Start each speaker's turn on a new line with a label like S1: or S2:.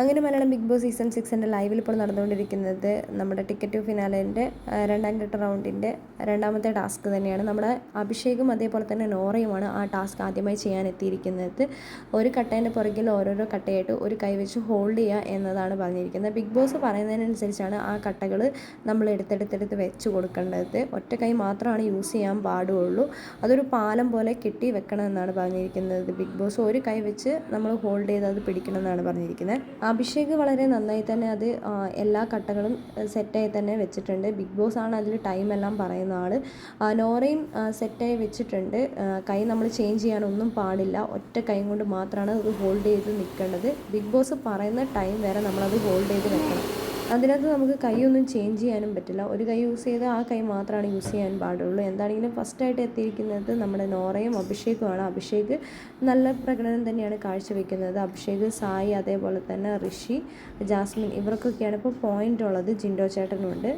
S1: അങ്ങനെ Malayalam big Boss season സിക്സിന്റെ ലൈവിൽ ഇപ്പോൾ നടന്നുകൊണ്ടിരിക്കുന്നത് നമ്മുടെ ടിക്കറ്റ് ഫിനാലേന്റെ രണ്ടാം ഘട്ട റൗണ്ടിന്റെ രണ്ടാമത്തെ ടാസ്ക് തന്നെയാണ്. നമ്മുടെ അഭിഷേകും അതേപോലെ തന്നെ നോറയുമാണ് ആ ടാസ്ക് ആദ്യമായി ചെയ്യാൻ എത്തിയിരിക്കുന്നത് ഒരു കട്ടേന്റെ പുറകിൽ ഓരോരോ കട്ടയായിട്ട് ഒരു കൈ വെച്ച് ഹോൾഡ് ചെയ്യുക എന്നതാണ് പറഞ്ഞിരിക്കുന്നത്. ബിഗ് ബോസ് പറയുന്നതിനനുസരിച്ചാണ് ആ കട്ടകൾ നമ്മൾ എടുത്തെടുത്തെടുത്ത് വെച്ച് കൊടുക്കേണ്ടത്. ഒറ്റ കൈ മാത്രമാണ് യൂസ് ചെയ്യാൻ പാടുള്ളൂ. അതൊരു പാലം പോലെ കെട്ടി വെക്കണമെന്നാണ് പറഞ്ഞിരിക്കുന്നത്. ബിഗ് ബോസ് ഒരു കൈ വെച്ച് നമ്മൾ ഹോൾഡ് ചെയ്ത് അത് പിടിക്കണമെന്നാണ് പറഞ്ഞിരിക്കുന്നത്. അഭിഷേക് വളരെ നന്നായി തന്നെ അത് എല്ലാ കട്ടകളും സെറ്റായി തന്നെ വെച്ചിട്ടുണ്ട്. ബിഗ് ബോസ് ആണ് അതിൽ ടൈം എല്ലാം പറയുന്ന ആൾ നോറയും സെറ്റായി വെച്ചിട്ടുണ്ട്. കൈ നമ്മൾ ചേഞ്ച് ചെയ്യാനൊന്നും പാടില്ല. ഒറ്റ കൈ കൊണ്ട് മാത്രമാണ് അത് ഹോൾഡ് ചെയ്ത് നിൽക്കേണ്ടത് ബിഗ് ബോസ് പറയുന്ന ടൈം വരെ നമ്മളത് ഹോൾഡ് ചെയ്ത് വെക്കണം. അതിനകത്ത് നമുക്ക് കൈയൊന്നും ചേഞ്ച് ചെയ്യാനും പറ്റില്ല. ഒരു കൈ യൂസ് ചെയ്താൽ ആ കൈ മാത്രമാണ് യൂസ് ചെയ്യാൻ പാടുള്ളൂ. എന്താണെങ്കിലും ഫസ്റ്റായിട്ട് എത്തിയിരിക്കുന്നത് നമ്മുടെ നോറയും അഭിഷേകുമാണ്. അഭിഷേക് നല്ല പ്രകടനം തന്നെയാണ് കാഴ്ചവെക്കുന്നത്. അഭിഷേക് സായി അതേപോലെ തന്നെ ഋഷി ജാസ്മിൻ ഇവർക്കൊക്കെയാണ് ഇപ്പോൾ പോയിന്റ് ഉള്ളത്. ജിൻഡോ ചേട്ടനുണ്ട്.